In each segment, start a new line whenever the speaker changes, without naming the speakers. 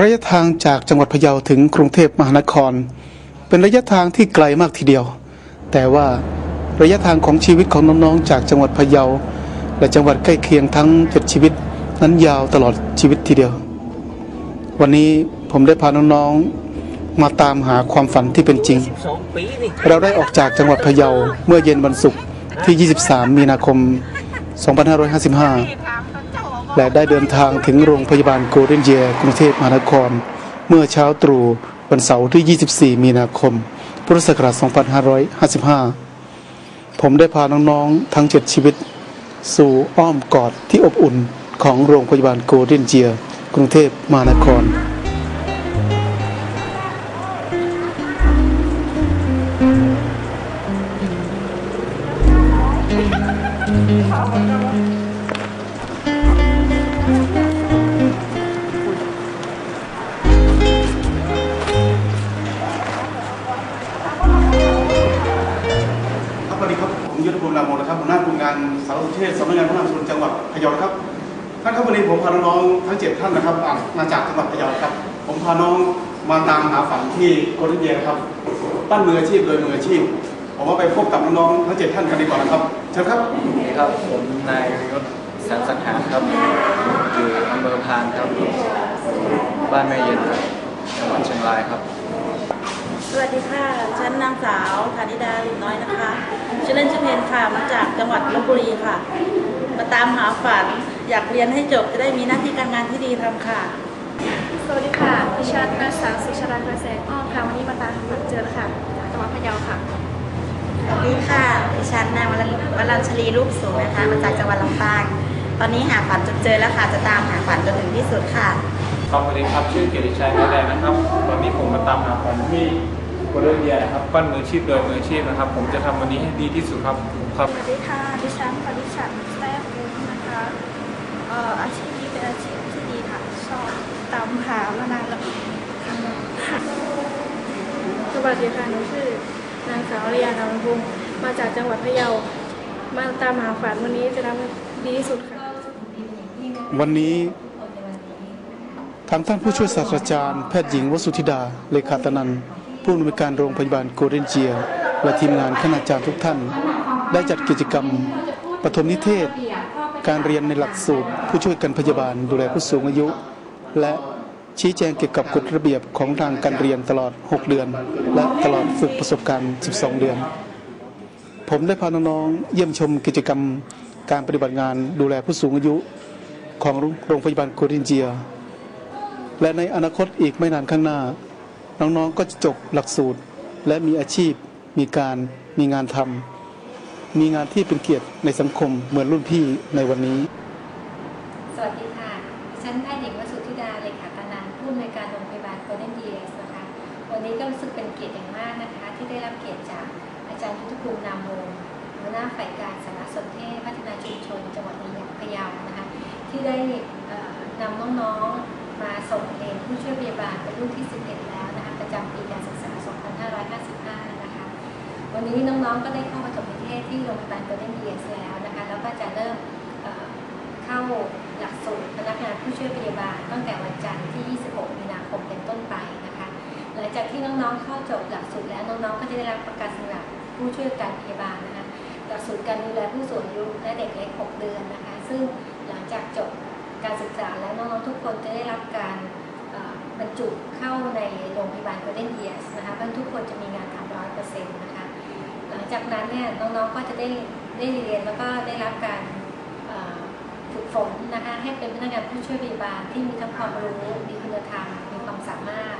ระยะทางจากจังหวัดพะเยาถึงกรุงเทพมหานคร เป็นระยะทางที่ไกลมากทีเดียว แต่ว่าระยะทางของชีวิตของน้องๆจากจังหวัดพะเยา และจังหวัดใกล้เคียงทั้งเจ็ดชีวิตนั้นยาวตลอดชีวิตทีเดียว วันนี้ผมได้พาน้องๆมาตามหาความฝันที่เป็นจริง เราได้ออกจากจังหวัดพะเยาเมื่อเย็นวันศุกร์ที่ 23 มีนาคม 2555 และได้เดินทางถึงโรงพยาบาลโกลเด้นเยียร์กรุงเทพมหานคร เมื่อเช้าตรู่วันเสาร์ที่ 24 มีนาคม พุทธศักราช 2555 ผมได้พาน้องๆ ทั้ง 7 ชีวิต สู่อ้อมกอดที่อบอุ่นของโรงพยาบาลโกลเด้นเยียร์กรุงเทพมหานคร ครับผมยุทธภูมิลามนะครับหัวหน้ากลุ่มงานสารสนเทศสำนักงานพัฒนาชุมชนจังหวัดพะเยาครับท่านครับวันนี้ผมพาน้องทั้งเจ็ดท่านนะครับมาจากจังหวัดพะเยาครับ ผมพาน้องมาตามหาฝันที่โคตรเยครับปั้นมืออาชีพโดยมืออาชีพผมว่าไปพบกับน้องๆทั้งเจ็ดท่านกันดีกว่านะครับเชิญครับ
ครับผมนายยศแสนสังหารครับอยู่อำเภอพานครับ บ้านแม่เย็นครับจังหวัดเชียงรายครับ
วัสดีค่ะ ฉันนางสาวธานิดาลิมน้อยนะคะ ชื่อเล่นชื่อเพนค่ะ มาจากจังหวัดลบบุรีค่ะ มาตามหาฝัน อยากเรียนให้จบจะได้มีหน้าที่การงานที่ดีทำค่ะ
สวัสดีค่ะ ดิฉันนางสาวสุชาดากระแสงอ้อมค่ะ วันนี้มาตามหาเจอแล้วค่ะจากจังหวัดพะเยาค่ะ
สวัสดีค่ะ ดิฉันนางวรัญวรัญชลีรูปสูงนะคะ มาจากจังหวัดลำปาง ตอนนี้หาฝันจนเจอแล้วค่ะ จะตามหาฝันจนถึงที่สุดค่ะ
ครับสวัสดีครับ ชื่อเกียรติชัยแม่แดงนะครับ ตอนนี้ผมมาตามหาฝันที่โคเดเดียนะครับปั้นมืออาชีพโดยมืออาชีพนะครับ ผมจะทำวันนี้ให้ดีที่สุดครับครับ
สวัสดีค่ะดิฉันปริชันแท้ฟูนะคะเอ่ออาชีพนี้เป็นอาชีพที่ดีค่ะชอบตามหามานานแล้วค่ะสวัสดีค่ะหนูชื่อนางสาวริยานามพงศ์มาจากจังหวัดพะเยามาตามหาฝันวันนี้จะทำให้ดีที่สุดค่ะ
วันนี้ทางท่านผู้ช่วยศาสตราจารย์แพทย์หญิงวสุธิดา เลขาตนัน ผู้อำนวยการโรงพยาบาลโกเด้นเจีย และทีมงานคณาจารย์ทุกท่าน ได้จัดกิจกรรมปฐมนิเทศ การเรียนในหลักสูตร ผู้ช่วยกันพยาบาลดูแลผู้สูงอายุ และชี้แจงเกี่ยวกับกฎระเบียบของทางการเรียนตลอด 6 เดือน และตลอดฝึกประสบการณ์ 12 เดือน ผมได้พาน้องๆเยี่ยมชมกิจกรรมการปฏิบัติงานดูแลผู้สูงอายุของโรงพยาบาลโครินเจีย และในอนาคตอีกไม่นานข้างหน้า น้องๆก็จะจบหลักสูตร และมีอาชีพ มีการมีงานทำมีงานที่เป็นเกียรติในสังคมเหมือนรุ่นพี่ในวันนี้
สวัสดีค่ะฉันแพทย์หญิงวสุธิดาเลขาตานันผู้อำนวยการโรงพยาบาลโกลเด้นเดียสนะคะวันนี้ก็รู้สึกเป็นเกียรติอย่างมากนะคะ ที่ได้รับเกียรติจากอาจารย์ยุทธภูมินามวงหัวหน้าฝ่ายการสารสนเทศพัฒนาชุมชนจังหวัดพะเยานะคะที่ได้นำน้องๆมาส่งเรียนผู้ช่วยพยาบาลเป็นรุ่นที่ 11 แล้ว ประจำปีการศึกษา 2555 นะคะ วันนี้น้องๆ ก็ได้เข้ามาจบนิเทศที่โรงพยาบาลโกลเด้นเดียสแล้วนะคะ แล้วก็จะเริ่มเเข้าหลักสูตรพนักงานผู้ช่วยพยาบาลตั้งแต่วันจันทร์ที่ 26 มีนาคมเป็นต้นไปนะคะ หลังจากที่น้องๆ เข้าจบหลักสูตรแล้วน้องๆ ก็จะได้รับประกาศสำหรับผู้ช่วยการพยาบาลนะคะ หลักสูตรการดูแลผู้สูงอายุและเด็กเล็ก 6 เดือนนะคะ ซึ่งหลังจากจบการศึกษาแล้วน้องๆ ทุกคนจะได้รับการ บรรจุเข้าในโรงพยาบาล Golden Years นะคะเพื่อนทุกคนจะมีงานทำร้อยเปอร์เซ็นต์นะคะหลังจากนั้นเนี่ยน้องๆก็จะได้ได้เรียนแล้วก็ได้รับการฝึกฝนนะคะให้เป็นพนักงานผู้ช่วยพยาบาลที่มีทั้งความรู้มีคุณธรรมมีความสามารถ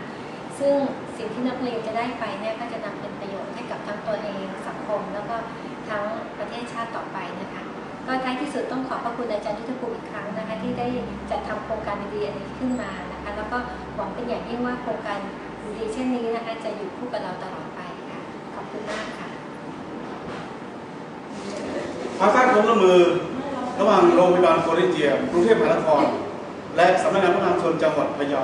ซึ่งสิ่งที่นักเรียนจะได้ไปเนี่ยก็จะนำเป็นประโยชน์ให้กับทั้งตัวเองสังคม แล้วก็ทั้งประเทศชาติต่อไปนะคะก็ท้ายที่สุดต้องขอบพระคุณอาจารย์ยุทธภูมิอีกครั้งนะคะที่ได้จัดทำโครงการดีๆอันนี้ขึ้นมา แล้วก็หวังเป็นอย่างยิ่งว่าโครงการดีเช่นนี้นะคะจะอยู่คู่กับเราตลอดไปค่ะขอบคุณมากค่ะ
ความสร้างความร่วมมือระหว่างโรงพยาบาลโคเรเจียกรุงเทพมหานคร และสำนักงานพัฒนาชุมชนจังหวัดพะเยา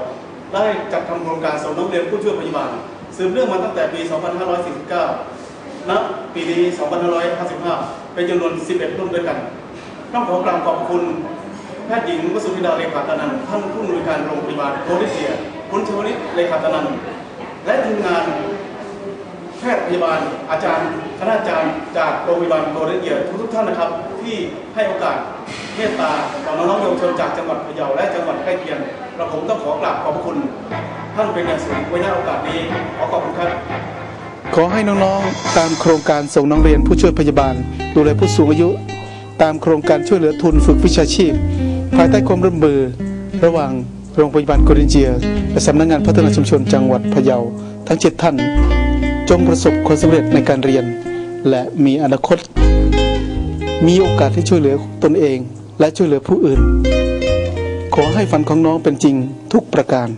ได้จัดทำโครงการส่งนักเรียนผู้ช่วยพยาบาลสืบเนื่องมาตั้งแต่ปี 2549 ณ ปีนี้ 2555 เป็นจำนวน 11 รุ่นด้วยกัน ต้องขอกราบขอบคุณ ทย์หญิงวสุธิดาเลขาตานันท่านผู้อำนวยการโรงพยาบาลโคเรนเจีย คุณชวลิตเลขาตนันและทีมงานแพทย์พยาบาลอาจารย์คณาจารย์จากโรงพยาบาลโกลเด้นเยียร์ทุกท่านนะครับ ที่ให้โอกาสเมตตาต่อน้องๆเยาวชนจากจังหวัดพะเยาและจังหวัดใกล้เคียงเราผมต้องขอกราบขอบพระคุณ ท่านเป็นอย่างสูงไว้ในโอกาสนี้ขอขอบคุณครับ ขอให้น้องๆตามโครงการส่งน้องเรียนผู้ช่วยพยาบาล ดูแลผู้สูงอายุ ตามโครงการช่วยเหลือทุนฝึกวิชาชีพ ภายใต้ความร่วมมือระหว่างโรงพยาบาลโกรินเจีย และสำนักงานพัฒนาชุมชนจังหวัดพะเยา ทั้งเจ็ดท่าน จงประสบความสำเร็จในการเรียน และมีอนาคต มีโอกาสที่ช่วยเหลือตนเอง และช่วยเหลือผู้อื่น ขอให้ฝันของน้องเป็นจริงทุกประการ